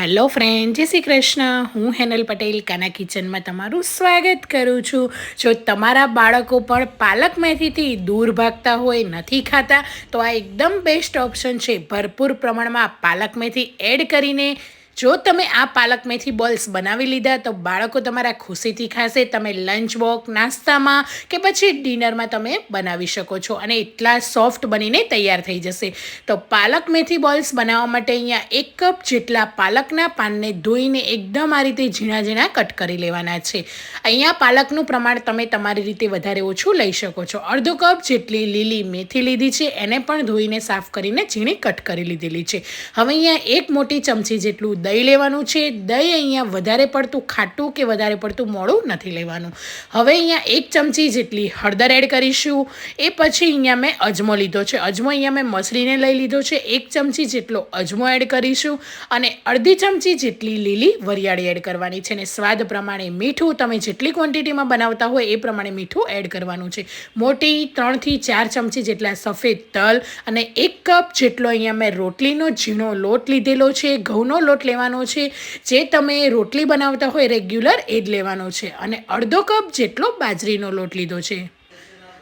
Hello friend, જય શ્રી કૃષ્ણ. હું હેનલ પટેલ, કાના કિચનમાં તમારું સ્વાગત કરું છું. જો તમારા બાળકો પણ પાલક મેથીથી દૂર ભાગતા હોય, નથી ખાતા, તો આ એકદમ બેસ્ટ ઓપ્શન છે. ભરપૂર પ્રમાણમાં પાલક મેથી એડ કરીને જો તમે આ પાલક મેથી બોલ્સ બનાવી લીધા, તો બાળકો તમારા ખુશીથી ખાશે. તમે લંચ બોક નાસ્તામાં કે પછી ડિનરમાં તમે બનાવી શકો છો અને એટલા સોફ્ટ બનીને તૈયાર થઈ જશે. તો પાલક મેથી બોલ્સ બનાવવા માટે અહીંયા એક કપ જેટલા પાલકના પાનને ધોઈને એકદમ આ રીતે ઝીણા ઝીણા કટ કરી લેવાના છે. અહીંયા પાલકનું પ્રમાણ તમે તમારી રીતે વધારે ઓછું લઈ શકો છો. અડધો કપ જેટલી લીલી મેથી લીધી છે, એને પણ ધોઈને સાફ કરીને ઝીણી કટ કરી લીધેલી છે. હવે અહીંયા એક મોટી ચમચી જેટલું દહીં લેવાનું છે. દહીં અહીંયા વધારે પડતું ખાટું કે વધારે પડતું મોડું નથી લેવાનું. હવે અહીંયા એક ચમચી જેટલી હળદર એડ કરીશું. એ પછી અહીંયા મેં અજમો લીધો છે. અજમો અહીંયા મેં મસળીને લઈ લીધો છે. એક ચમચી જેટલો અજમો એડ કરીશું અને અડધી ચમચી જેટલી લીલી વરિયાળી એડ કરવાની છે. અને સ્વાદ પ્રમાણે મીઠું તમે જેટલી ક્વોન્ટિટીમાં બનાવતા હોય એ પ્રમાણે મીઠું એડ કરવાનું છે. મોટી ત્રણથી ચાર ચમચી જેટલા સફેદ તલ અને એક કપ જેટલો અહીંયા મેં રોટલીનો ઝીણો લોટ લીધેલો છે. ઘઉંનો લોટ લેવાનો લેવાનો છે. જે તમે રોટલી બનાવતા હોય રેગ્યુલર એ જ લેવાનો છે. અને અડધો કપ જેટલો બાજરીનો લોટ લીધો છે.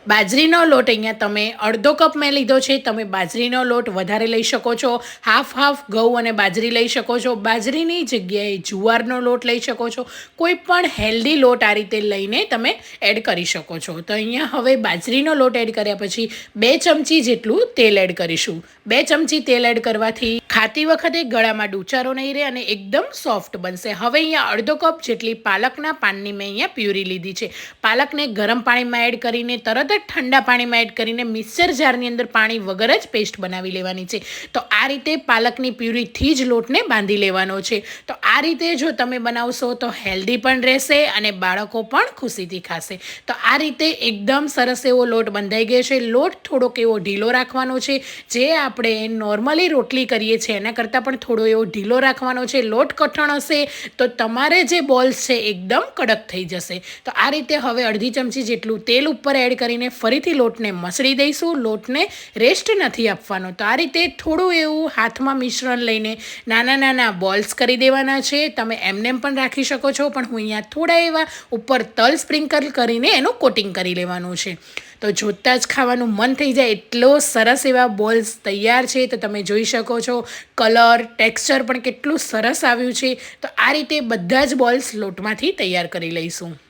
બાજરીનો લોટ અહીંયા તમે અડધો કપ મેં લીધો છે. તમે બાજરીનો લોટ વધારે લઈ શકો છો. હાફ હાફ ઘઉં અને બાજરી લઈ શકો છો. બાજરીની જગ્યાએ જુવારનો લોટ લઈ શકો છો. કોઈ પણ હેલ્ધી લોટ આ રીતે લઈને તમે એડ કરી શકો છો. તો અહીંયા હવે બાજરીનો લોટ એડ કર્યા પછી બે ચમચી જેટલું તેલ એડ કરીશું. બે ચમચી તેલ એડ કરવાથી ખાતી વખતે ગળામાં ડૂચારો નહીં રહે અને એકદમ સોફ્ટ બનશે. હવે અહીંયા અડધો કપ જેટલી પાલકના પાનની મેં અહીંયા પ્યુરી લીધી છે. પાલકને ગરમ પાણીમાં એડ કરીને, તરત જ ઠંડા પાણીમાં એડ કરીને મિક્સર જારની અંદર પાણી વગર જ પેસ્ટ બનાવી લેવાની છે. તો આ રીતે પાલકની પ્યુરીથી જ લોટને બાંધી લેવાનો છે. તો આ રીતે જો તમે બનાવશો તો હેલ્ધી પણ રહેશે અને બાળકો પણ ખુશીથી ખાશે. તો આ રીતે એકદમ સરસ એવો લોટ બંધાઈ ગયો છે. લોટ થોડોક એવો ઢીલો રાખવાનો છે, જે આપણે નોર્મલી રોટલી કરીએ છીએ એના કરતાં પણ થોડો એવો ઢીલો રાખવાનો છે. લોટ કઠણ હશે તો તમારે જે બોલ્સ છે એકદમ કડક થઈ જશે. તો આ રીતે હવે અડધી ચમચી જેટલું તેલ ઉપર એડ કરીને કરીને ફરીથી લોટને મસળી દઈશું. લોટને રેસ્ટ નથી આપવાનો. તો આ રીતે થોડું એવું હાથમાં મિશ્રણ લઈને નાના નાના બોલ્સ કરી દેવાના છે. તમે એમનેમ પણ રાખી શકો છો. પણ હું અહીંયા થોડા એવા ઉપર તલ સ્પ્રિંકલ કરીને એનું કોટિંગ કરી લેવાનું છે. તો જોતાં જ ખાવાનું મન થઈ જાય. એટલો સરસ એવા બોલ્સ તૈયાર છે તો તમે જોઈ શકો છો. કલર, ટેક્સચર પણ કેટલું સરસ આવ્યું છે. તો આ રીતે બધા જ બોલ્સ લોટમાંથી તૈયાર કરી લઈશું.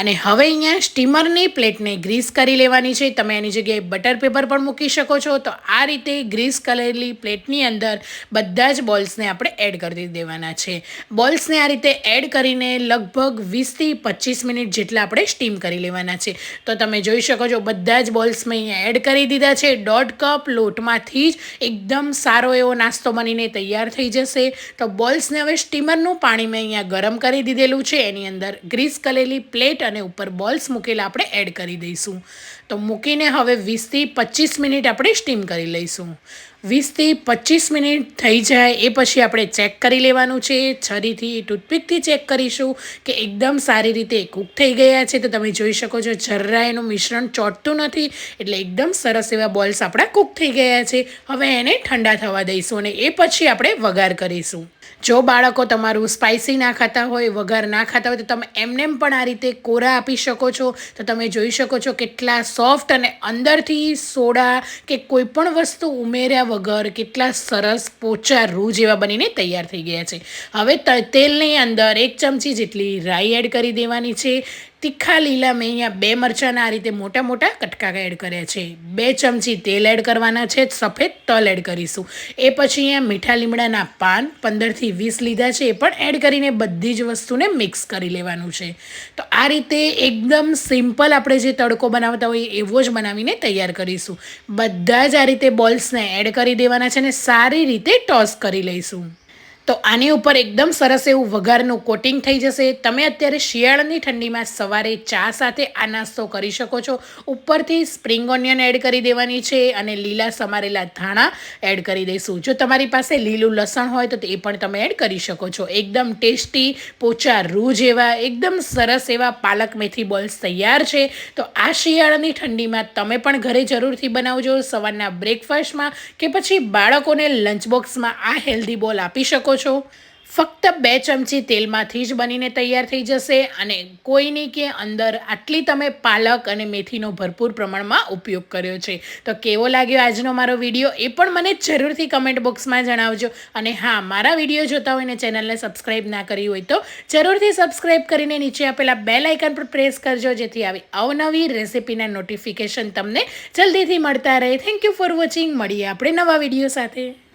અને હવે અહીંયા સ્ટીમરની પ્લેટને ગ્રીસ કરી લેવાની છે. તમે એની જગ્યાએ બટર પેપર પણ મૂકી શકો છો. તો આ રીતે ગ્રીસ કરેલી પ્લેટની અંદર બધા જ બોલ્સને આપણે એડ કરી દેવાના છે. બોલ્સને આ રીતે એડ કરીને લગભગ વીસથી પચીસ મિનિટ જેટલા આપણે સ્ટીમ કરી લેવાના છે. તો તમે જોઈ શકો છો બધા જ બોલ્સ મેં અહીંયા એડ કરી દીધા છે. દોઢ કપ લોટમાંથી જ એકદમ સારો એવો નાસ્તો બનીને તૈયાર થઈ જશે. તો બોલ્સને હવે સ્ટીમરનું પાણી મેં અહીંયા ગરમ કરી દીધેલું છે. એની અંદર ગ્રીસ કરેલી પ્લેટ અને ઉપર બોલ્સ મૂકેલા આપણે એડ કરી દઈશું. તો મૂકીને હવે વીસથી પચીસ મિનિટ આપણે સ્ટીમ કરી લઈશું. વીસથી પચીસ મિનિટ થઈ જાય એ પછી આપણે ચેક કરી લેવાનું છે. છરીથી, ટૂથપીકથી ચેક કરીશું કે એકદમ સારી રીતે કૂક થઈ ગયા છે. તો તમે જોઈ શકો છો જરા એનું મિશ્રણ ચોટતું નથી. એટલે એકદમ સરસ એવા બોલ્સ આપણા કૂક થઈ ગયા છે. હવે એને ઠંડા થવા દઈશું અને એ પછી આપણે વઘાર કરીશું. જો બાળકો તમારું સ્પાઇસી ના ખાતા હોય, વઘાર ના ખાતા હોય, તો તમે એમનેમ પણ આ રીતે કોરા આપી શકો છો. તો તમે જોઈ શકો છો કેટલા સોફ્ટ અને અંદરથી સોડા કે કોઈ પણ વસ્તુ ઉમેર્યા વગર કેટલા સરસ પોચા રૂ જેવા બનીને તૈયાર થઈ ગયા છે. હવે તેલની અંદર એક ચમચી જેટલી રાઈ એડ કરી દેવાની છે. તીખા લીલા મેં અહીંયા બે મરચાંના આ રીતે મોટા મોટા કટકા એડ કર્યા છે. બે ચમચી તેલ એડ કરવાના છે. સફેદ તલ એડ કરીશું. એ પછી અહીંયા મીઠા લીમડાના પાન પંદરથી વીસ લીધા છે. એ પણ એડ કરીને બધી જ વસ્તુને મિક્સ કરી લેવાનું છે. તો આ રીતે એકદમ સિમ્પલ આપણે જે તડકો બનાવતા હોઈએ એવો જ બનાવીને તૈયાર કરીશું. બધા જ આ રીતે બોલ્સને એડ કરી દેવાના છે અને સારી રીતે ટોસ કરી લઈશું. તો આની ઉપર એકદમ સરસ એવું વઘારનું કોટિંગ થઈ જશે. તમે અત્યારે શિયાળાની ઠંડીમાં સવારે ચા સાથે આ નાસ્તો કરી શકો છો. ઉપરથી સ્પ્રિંગ ઓનિયન એડ કરી દેવાની છે અને લીલા સમારેલા ધાણા એડ કરી દઈશું. જો તમારી પાસે લીલું લસણ હોય તો એ પણ તમે એડ કરી શકો છો. એકદમ ટેસ્ટી પોચા રૂ જેવા, એકદમ સરસ એવા પાલક મેથી બોલ્સ તૈયાર છે. તો આ શિયાળાની ઠંડીમાં તમે પણ ઘરે જરૂરથી બનાવજો. સવારના બ્રેકફાસ્ટમાં કે પછી બાળકોને લંચ બોક્સમાં આ હેલ્ધી બોલ આપી શકો છો? ફક્ત બે ચમચી તેલમાંથી જ બનીને તૈયાર થઈ જશે અને કોઈની કે અંદર આટલી તમે પાલક અને મેથીનો ભરપૂર પ્રમાણમાં ઉપયોગ કર્યો છે. તો કેવો લાગ્યો આજનો મારો વીડિયો એ પણ મને જરૂરથી કમેન્ટ બોક્સમાં જણાવજો. અને હા, મારા વીડિયો જોતા હોય ને ચેનલને સબસ્ક્રાઈબ ના કરી હોય તો જરૂરથી સબસ્ક્રાઈબ કરીને નીચે આપેલા બે લાઇકન પર પ્રેસ કરજો, જેથી આવી અવનવી રેસિપીના નોટિફિકેશન તમને જલ્દીથી મળતા રહે. થેન્ક યુ ફોર વોચિંગ મળીએ આપણે નવા વીડિયો સાથે.